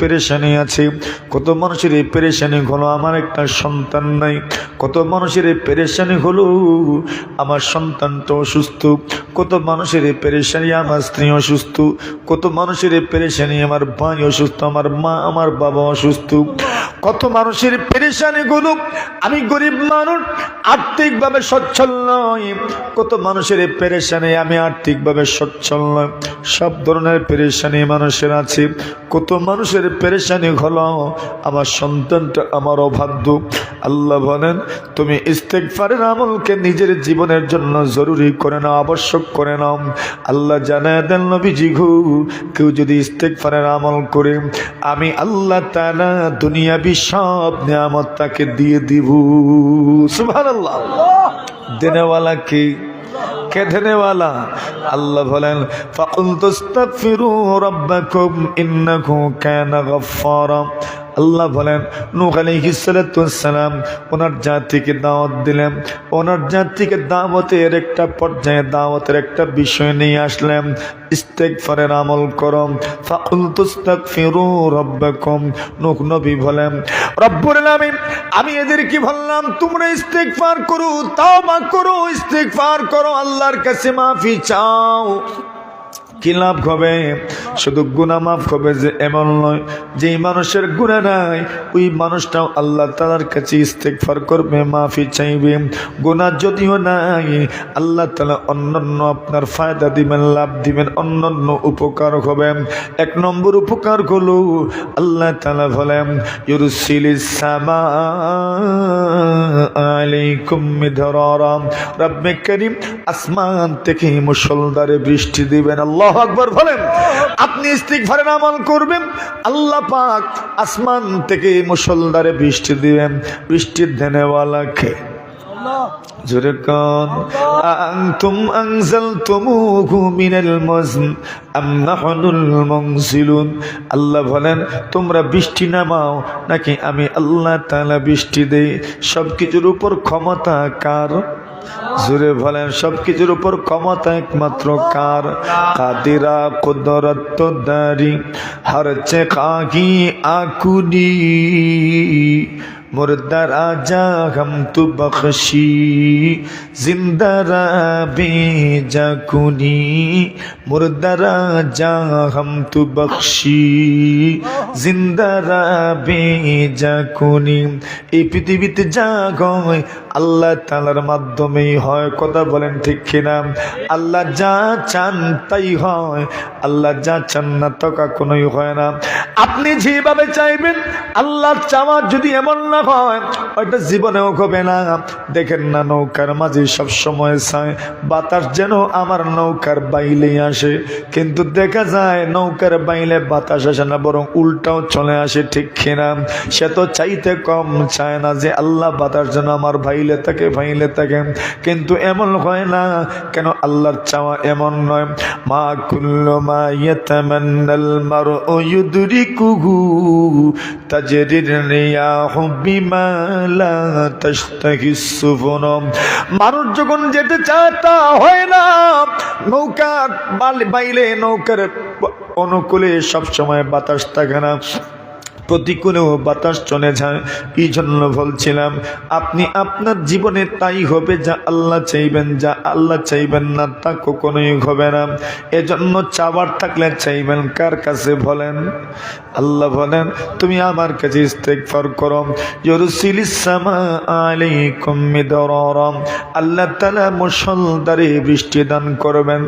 পেরেশানি আছে। কত মানুষের এই পেরেশানি হলো? আমার একটা সন্তান নাই। কত মানুষের এই পেরেশানি হলো? আমার সন্তানটা অসুস্থ। কত মানুষের এই পেরেশানি আমার স্ত্রী অসুস্থ। কত মানুষের এই পেরেশানি আমার ভাই অসুস্থ। আমার মা, আমার বাবা অসুস্থ। কত মানুষের পেরেশানি গুলো আমি গরিব মানুষ, আর্থিকভাবে সচ্ছল নয় কত মানুষের পেরেশানি আমি আর্থিকভাবে সচ্ছল নয় সব ধরনের পেরেশানি মানুষের আছে। কত মানুষের পেরেশানি হলো আমার সন্তানটা আমার অভাগ্য। আল্লাহ বলেন তুমি ইস্তেকফারের আমলকে নিজের জীবনের জন্য জরুরি করে নাও আবশ্যক করে নাও। আল্লাহ জানায় দেন নবীজি ঘু কেউ যদি ইস্তেকফারের আমল করে আমি আল্লাহ তালা দুনিয়াবি সব নিয়ামত তাকে দিয়ে দিব। সুভান আল্লাহ দেনেওয়ালা কি? কে দেনেওয়ালা আল্লাহ বলেন ফাকুল তাস্তাগফিরু রাব্বাকুম ইন্নাহু কানা গাফফারা। আল্লাহ বলেন, নূহ আলাইহিস সালাম ওনার জাতিকে দাওয়াত দিলেন। ওনার জাতিকে দাওয়াতের একটা পর্যায়ে দাওয়াতের একটা বিষয় নিয়ে আসলেন। ইস্তেগফারের আমল করম ফাকুল তাস্তাগফিরু রাব্বাকুম। নূহ নবী বলেন, রব্বুল আলামিন, আমি এদের কি বললাম, তোমরা ইস্তেগফার করো, তাওবা করো, ইস্তেগফার করো, আল্লাহর কাছে মাফি চাও। কি লাভ হবে? শুধু গুণা মাফ হবে যে এমন নয়, যেই মানুষের গুণা নাই, ওই মানুষটাও আল্লাহ তালার কাছে ইস্তেকফার করবে, মাফি চাইবে। গুণা যদিও নাই, আল্লাহ তালা অন্যান্য আপনার ফায়দা দিবেন, লাভ দিবেন, অন্যান্য উপকার হবে। এক নম্বর উপকার হলো, আল্লাহ তালা বলেন ইউরুসিলিস সামা আসমান থেকে মুসলধারে বৃষ্টি দিবেন, আল্লাহ আকবর বলেন, আপনি ইস্তিগফারের আমল করবেন, আল্লাহ পাক আসমান থেকে মুসলধারে বৃষ্টি দিবেন বৃষ্টির দেনেওয়ালাকে আল্লাহ বলেন, তোমরা বৃষ্টি নামাও, নাকি আমি আল্লাহ তাআলা বৃষ্টি দেই? সব কিছুর উপর ক্ষমতা কার? জুড়ে বলেন সব কিছুর উপর ক্ষমতা একমাত্র কার? কাদিরা, কুদরত দারি হর চে কাহি আকুনি मुर्दा राजा हम तु बख्शी जिंदा बेजा कुनी मुर्दा राजा हम तु बख्शी জিন্দা বেজা কুনি এই পৃথিবীতে যা গয় আল্লাহ তালার মাধ্যমেই হয় কথা বলেন ঠিক কিনা আল্লাহ যা চান তাই হয় আল্লাহ যা চান না তো কখনোই হয় না আপনি যেভাবে চাইবেন আল্লাহর চাওয়া যদি এমন না হয়। ওইটা জীবনেও হবে না। দেখেন না নৌকার মাঝে সব সময় চায়। বাতাস যেন আমার নৌকার বাইলে আসে। কিন্তু দেখা যায় নৌকার বাইলে বাতাস আসে না, বরং উল্টাও চলে আসে, ঠিক কিনা? সে তো চাইতে কম চায় না যে আল্লাহ বাতাস যেন আমার ভাইলে থাকে ভাইলে থাকে। কিন্তু এমন হয় না। কেন? আল্লাহর চাওয়া এমন নয়। মা কুল্লু মা ইয়াতামান্নাল মারউ ইউদরিকুহু তাজরির রিয়াহু সুফুন মানুষ যখন যেতে চায় তা হয় না। নৌকা বাইলে নৌকার অনুকূলে সবসময় বাতাস থাকে না। প্রতিকূলেও বাতাস চলে যায়। এই জন্য বলছিলাম, আপনি আপনার জীবনে তাই হবে যা আল্লাহ চাইবেন, যা আল্লাহ চাইবেন না তা কখনোই হবে না। এজন্য চাবার থাকলে চাইবেন, কার কাছে বলেন? আল্লাহ বলেন, তুমি আমার কাছে ইস্তেগফার করো। আল্লাহ তাআলা মুসলধারে বৃষ্টি দান করবেন।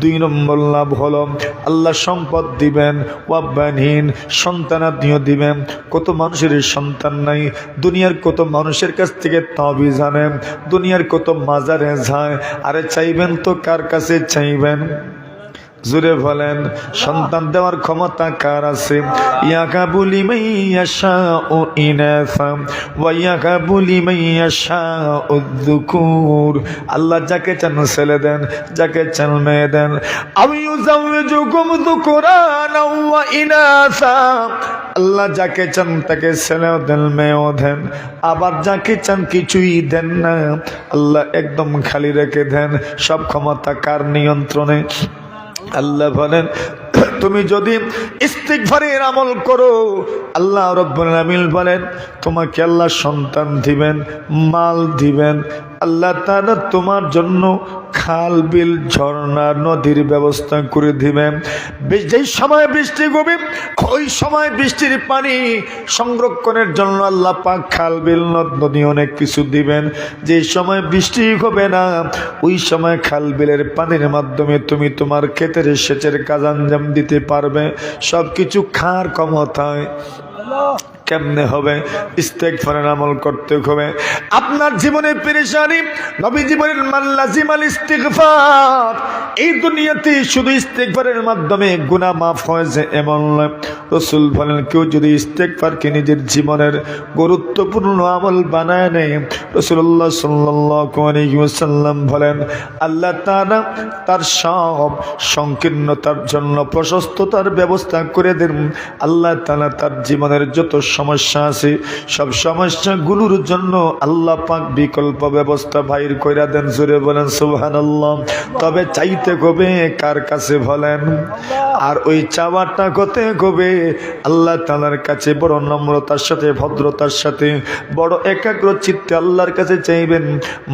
দুই নম্বর লাভ আল্লাহ সম্পদ দিবেন দিবেন। কত মানুষের সন্তান নাই, দুনিয়ার কত মানুষের কাছ থেকে তবি জানেন দুনিয়ার কত মাজারে যায়। আরে চাইবেন তো কার কাছে চাইবেন? জুড়ে বলেন, সন্তান দেওয়ার ক্ষমতা কার আছে? ইয়াকা বলি মাইয়াশা ও ইনাফা ওয়াইয়াকা বলি মাইয়াশা ও দুকুর আল্লাহ যাকে চান ছেলে দেন, যাকে চান মেয়ে দেন। আমি যুগম দুকুরান ওয়া ইনাসা। আল্লাহ যাকে চান তাকে ছেলেও দেন, মেয়েও দেন। আবার যাকে চান কিছুই দেন না। আল্লাহ একদম খালি রেখে দেন, সব ক্ষমতা কার নিয়ন্ত্রণে? আল্লাহ বলেন, তুমি যদি ইস্তিকভারের আমল করো, আল্লাহ রব্বুল আমিল বলেন, তোমাকে আল্লাহ সন্তান দিবেন, মাল দিবেন আল্লাহ তাআলা তোমার জন্য খাল, বিল, ঝর্ণা, নদীর ব্যবস্থা করে দিবেন। যেই সময় বৃষ্টি গবে ওই সময় বৃষ্টির পানি সংরক্ষণের জন্য আল্লাহ পাক খাল, বিল, নদ, নদী অনেক কিছু দিবেন। যে সময় বৃষ্টি হবে না, ওই সময় খাল, বিলের পানির মাধ্যমে তুমি তোমার ক্ষেতের সেচের কাজ আঞ্জাম দিতে পারবে। সব কিছু খার ক্ষমতায় কেমনে হবে? ইস্তেকফারের আমল করতে হবে। আপনার জীবনে পেরেশানি, নবী জীবনের মাল্লাজিম আল ইস্তেকফার এই দুনিয়াতে শুধু ইস্তেকফারের মাধ্যমে গুনাহ মাফ হয়েছে এমন রসুল বলেন, কেউ যদি ইস্তেকফারকে নিজের জীবনের গুরুত্বপূর্ণ আমল বানায় নেয় রসুল্লাহ সাল্লাম বলেন, আল্লাহ তারা তার সব সংকীর্ণতার জন্য প্রশস্ততার ব্যবস্থা করে দেন। আল্লাহ তালা তার জীবনের যত সমস্যা আছে। সব সমস্যাগুলোর জন্য আল্লাহ পাক বিকল্প ব্যবস্থা বাইর কইরা দেন। জোরে বলেন, সুবহানাল্লাহ। তবে চাইতে কবে, কার কাছে বলেন? আর ওই চাওয়াটা কতে কবে? আল্লাহ তালার কাছে বড় নম্রতার সাথে, ভদ্রতার সাথে, বড় একাগ্র চিত্তে আল্লাহর কাছে চাইবেন।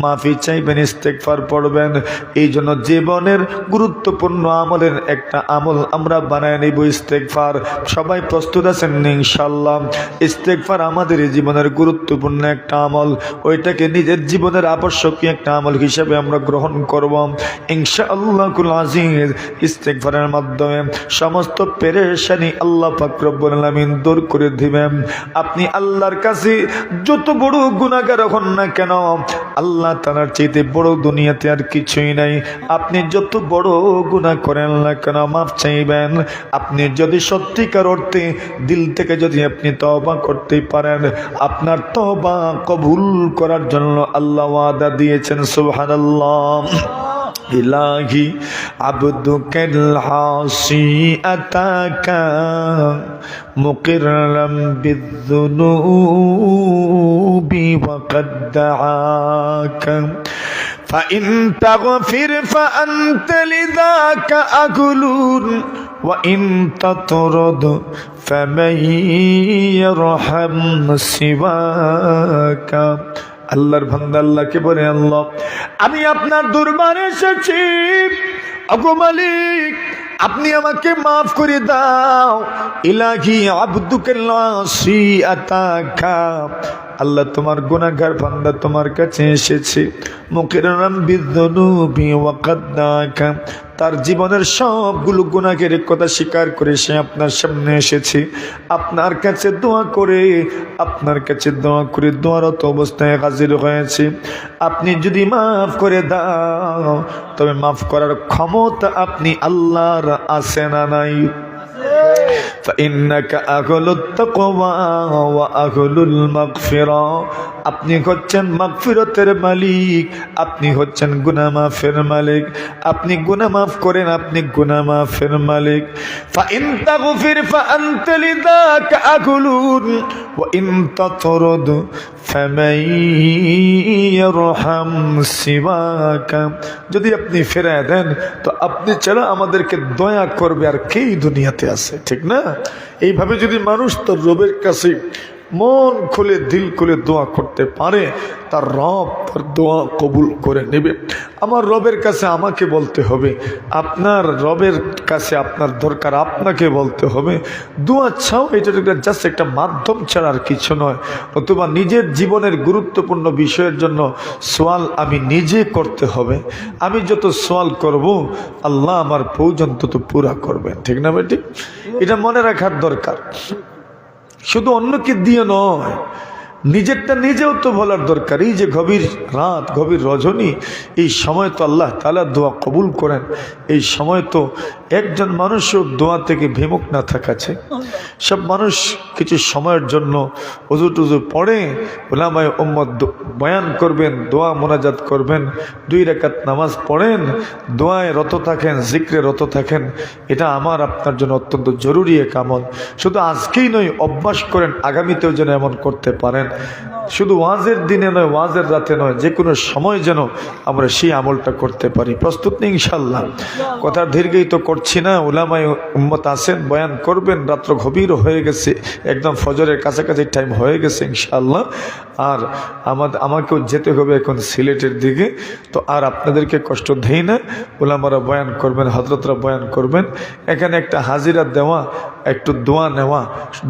মাফি চাইবেন ইস্তেকফার পড়বেন। এই জন্য জীবনের গুরুত্বপূর্ণ আমলের একটা আমল আমরা বানায় নিব ইস্তেকফার সবাই প্রস্তুত আছেন ইনশাল্লাহ ইস্তেকফার আমাদের জীবনের গুরুত্বপূর্ণ একটা আমল। ওইটাকে নিজের জীবনের আবশ্যকীয় একটা আমল হিসেবে আমরা গ্রহণ করব। ইনশাআল্লাহ কুল আজিজ ইস্তেকফারের মাধ্যমে সমস্ত পেরেশানি আল্লাহ ফাকরব্বুল আলামিন দূর করে দিবেন। আপনি আল্লাহর কাছে যত বড় গুণাগার হন না কেন, আল্লাহ তালার চাইতে বড় দুনিয়াতে আর কিছুই নাই। আপনি যত বড় গুণা করেন না কেন, মাফ চাইবেন। আপনি যদি সত্যিকার অর্থে দিল থেকে যদি আপনি তবা করতে পারেন আপনার তবা কবুল করার জন্য আল্লাহ ওয়াদা দিয়েছেন সুবহানাল্লাহ إلهي عبدك العاصي أتاك مقرا بالذنوب وقد دعاك فإن تغفر فأنت لذاك أقل وإن تطرد فمن يرحم سواك আল্লাহর ভান্দা আল্লাহকে বলে আল্লাহ আমি আপনার দুর্বারে এসেছি অগো মালিক আপনি আমাকে মাফ করে দাও ইলাহি আব্দুকাল্লাসি আতাকা আল্লাহ তোমার গুনাহগার বান্দা তোমার কাছে এসেছে। মুখের নাম বিদ্যনুবি তার জীবনের সবগুলো গুনাহের কথা স্বীকার করে সে আপনার সামনে এসেছে। আপনার কাছে দোয়া করে, আপনার কাছে দোয়া করে দোয়ারত অবস্থায় হাজির হয়েছে। আপনি যদি মাফ করে দাও, তবে মাফ করার ক্ষমতা আপনি আল্লাহর আছে না নাই? فإنك أهل التقوى وأهل المغفرة. আপনি হচ্ছেন মাগফিরতের মালিক, আপনি হচ্ছেন গুনামাফের মালিক। আপনি গুনামাফ করেন, আপনি গুনামাফের মালিক। ফাইন্তাগফির ফাআনতালিদাক আগুলুন, ওয়া ইন তাতরদ ফামাই ইয়ারহাম যদি আপনি ফেরায় দেন, তো আপনি ছাড়া আমাদেরকে দয়া করবে আর কে দুনিয়াতে আছে, ঠিক না? এইভাবে যদি মানুষ তো রবের কাছে মন খুলে, দিল খুলে দোয়া করতে পারে, তার রব তার দোয়া কবুল করে নেবে। আমার রবের কাছে আমাকে বলতে হবে, আপনার রবের কাছে আপনার দরকার আপনাকে বলতে হবে। দোয়া ছাও এটা জাস্ট একটা মাধ্যম ছাড়া আর কিছু নয়, অথবা নিজের জীবনের গুরুত্বপূর্ণ বিষয়ের জন্য সোয়াল আমি নিজে করতে হবে। আমি যত সোয়াল করব, আল্লাহ আমার প্রয়োজন তত পুরা করবেন। ঠিক না বেটি? এটা মনে রাখার দরকার। শুধু অন্যকে দিয়ে নয় নিজেরটা নিজেও তো বলার দরকার। এই যে গভীর রাত, গভীর রজনী, এই সময় তো আল্লাহ তালা দোয়া কবুল করেন। এই সময় তো একজন মানুষও দোয়া থেকে বিমুখ না থাকাছে সব মানুষ কিছু সময়ের জন্য উজু টুজু পড়ে, ওলামায় উম্মদ দো- বয়ান করবেন, দোয়া মোনাজাত করবেন, দুই রেখাত নামাজ পড়েন, দোয়ায় রত থাকেন, জিক্রে রত থাকেন। এটা আমার, আপনার জন্য অত্যন্ত জরুরি এক আমল। শুধু আজকেই নয়, অভ্যাস করেন, আগামীতেও যেন এমন করতে পারেন। শুধু ওয়াজের দিনে নয়, ওয়াজের রাতে নয়, যে কোনো সময় যেন আমরা সেই আমলটা করতে পারি। প্রস্তুত নেই ইনশাল্লাহ কথা তো করছি না ওলামায় উম্মত আসেন বয়ান করবেন, রাত্র গভীর হয়ে গেছে, একদম ফজরের কাছাকাছি টাইম হয়ে গেছে ইনশাল্লাহ আর আমাদের আমাকেও যেতে হবে এখন সিলেটের দিকে, তো আর আপনাদেরকে কষ্ট দেই না। ওলামারা বয়ান করবেন হজরতরা বয়ান করবেন। এখানে একটা হাজিরা দেওয়া একটু দোয়া নেওয়া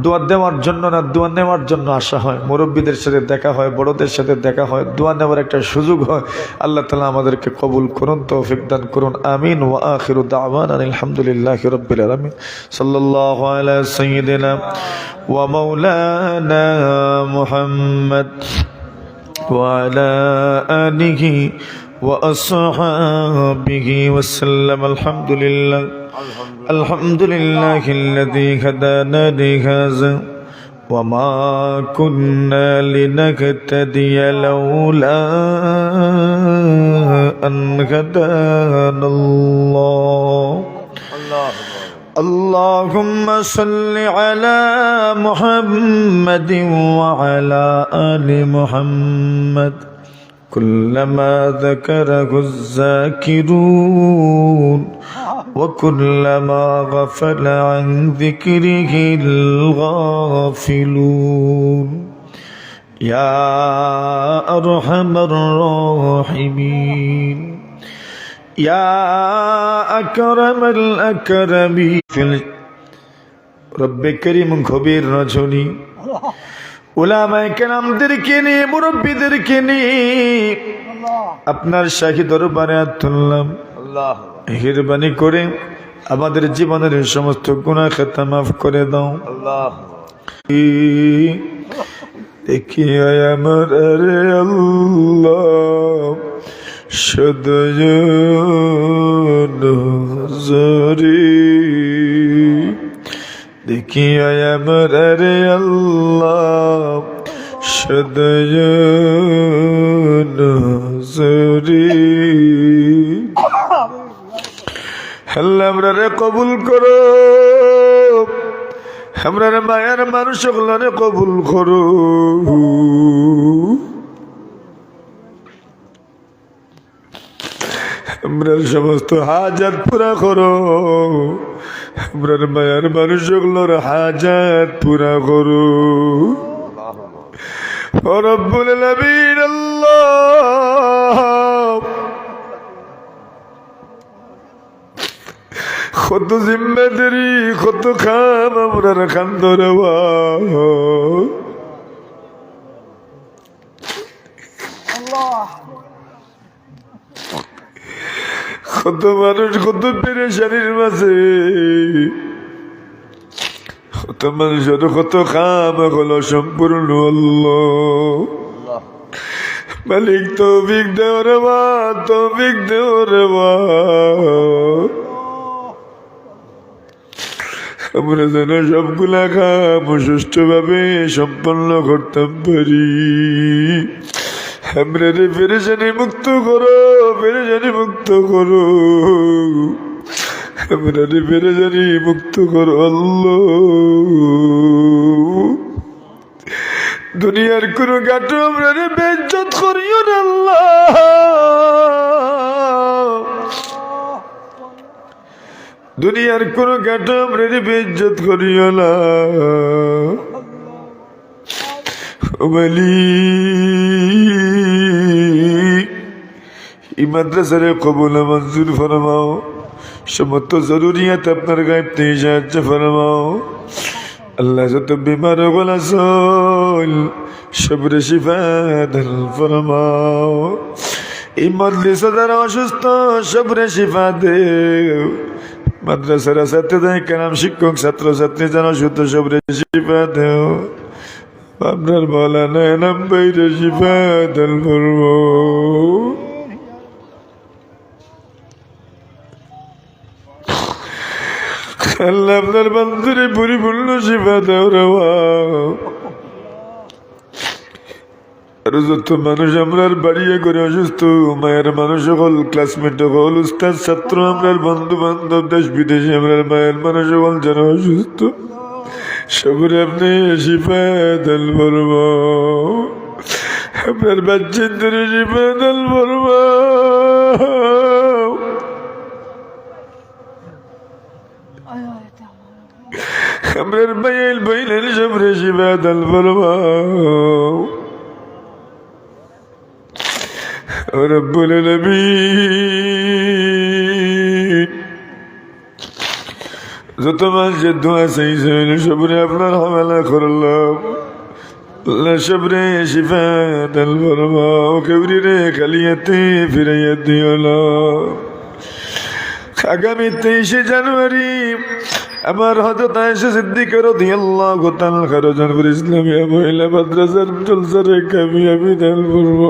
দোয়া দেওয়ার জন্য না দোয়া নেওয়ার জন্য আসা হয় মুরব্বীদের সাথে দেখা হয় বড়দের সাথে দেখা হয় দোয়া নেওয়ার একটা সুযোগ হয় আল্লাহ তালা আমাদেরকে কবুল করুন তৌফিক দান করুন আমিন ওয়া আখিরু দাওয়ান আলহামদুলিল্লাহ রব্বিল আলামিন সাল্লাল্লাহু আলা সাইয়্যিদিনা ওয়া মাওলানা মুহাম্মদ وعلى آله وأصحابه وسلم الحمد لله الحمد لله الذي هدانا لهذا وما كنا لنهتدي لولا أن هدانا الله. اللهم صل على محمد وعلى آل محمد. كلما ذكره الذاكرون. وكلما غفل عن ذكره الغافلون يا أرحم الراحمين يا أكرم الأكرمين في ال- رب كريم خبير رجلي ওলামায় কেরামদেরকে নিয়ে মুরব্বীদেরকে নিয়ে আপনার শাহী দরবারে হাত তুললাম মেহরবানি করে আমাদের জীবনের সমস্ত গুণা খাতা মাফ করে দাও। দেখি আমার, আরে আল্লাহ সদজরি দেখি আমার, আরে আল্লাহ সদজরি আল্লাহ আমরা রে কবুল করো। আমরা রে মায়ার মানুষ রে কবুল করো। আমরা সমস্ত হাজাত পুরা করো। আমরা মায়ার মানুষ হাজাত পুরা করো। রব্বুল আলামিন, আল্লাহ। কত জিম্মেদারি কত খাম আমরা খান ধরবা কত মানুষ, কত পেরেশানির মাঝে। কত মানুষের কত খাম হলো সম্পূর্ণ মালিক তৌফিক দেও রে মা তৌফিক দেও রে মা আমরা যেন সবগুলা কাম সুষ্ঠুভাবে সম্পন্ন করতাম পারি। আমরা রে পেরেশানি মুক্ত করো পেরেশানি মুক্ত করো। আমরা রে পেরেশানি মুক্ত করো, আল্লাহ। দুনিয়ার কোনো গাটো আমরা রে বেজ্জত করিও না, আল্লাহ। দুনিয়ার কোনো গাটো আমরা বেজ্জত করিও না। মালিক এই মাদ্রাসারে কবুল মঞ্জুর ফরমাও, সমস্ত জরুরিয়াত আপনার গায়েব থেকে সাহায্য ফরমাও। আল্লাহ যত বিমার গলা চল সবরে শিফা দান ফরমাও। এই মজলিস যারা অসুস্থ, সবরে শিফা দেও। মাদ্রাসার ছাত্র দেয় কেনাম শিক্ষক ছাত্র ছাত্রী যেন শুদ্ধ সবরে শিফা দেও। আপনার বলা নয় নাম বাইরে শিফা দান করব। আল্লাহ আপনার বান্ধরে পরিপূর্ণ শিফা দাও আর যত মানুষ আমরার বাড়িয়ে করে অসুস্থ, মায়ের মানুষ হল ক্লাসমেট হল উস্তাদ, ছাত্র আমরার বন্ধু বান্ধব দেশ বিদেশে আমরার মায়ের মানুষ হল যেন অসুস্থ। সবরে আপনি শিফা দাল বলব। আপনার বাচ্চাদের শিফা দাল বলব। আমরার মায়ের বইলের সবরে শিফা বলব। রব্বুল যত মাস যে দোয়া চাইছেন সবরে আপনার হামেলা করলাম। সবরে শিফা তেল ফরমাও কেবরি রে খালিয়াতে ফিরাইয়া দিওল আগামী তেইশে জানুয়ারি, আমার হজরত আয়েশা সিদ্দিক রাদিয়াল্লাহু তাআলা খরজান ইসলামিয়া মহিলা মাদ্রাসার জলসারে কামিয়াবি দান করব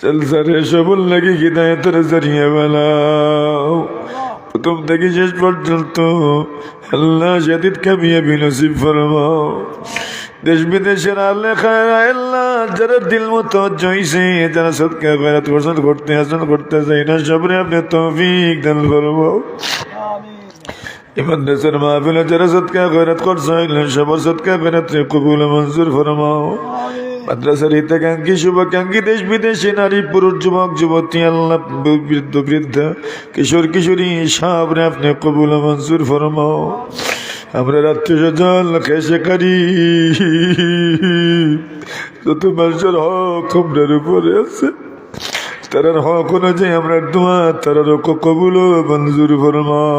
জলসারে সবল লাগি হৃদায়তের জরিয়ে বেলাও প্রথম থেকে শেষ পর্যন্ত আল্লাহ সেদিন কামিয়াবি নসিব ফরমাও দেশ বিদেশের আল্লাহ যারা দিল মতো জইছে যারা সৎকা বেড়াত পছন্দ করতে হাসন করতে চাই না সবরে আপনি তৌফিক দান করব ইমান দেশের মাহফিলে যারা সৎকা বেড়াত করছে সবার সৎকা বেড়াত কবুল মঞ্জুর ফরমাও মাদ্রাসার হিতাকাঙ্ক্ষী শুভাকাঙ্ক্ষী দেশ বিদেশে নারী, পুরুষ, যুবক, যুবতী, আল্লাহ, বৃদ্ধ, বৃদ্ধা, কিশোর, কিশোরী, সাবরে আপনি কবুল মঞ্জুর ফরমাও। আমরা আত্মীয় স্বজন খেসে কারি। যত মানুষের হক আমরার উপরে আছে, তারার হক অনুযায়ী আমরা দোয়া, তারার কবুল মঞ্জুর ফরমাও।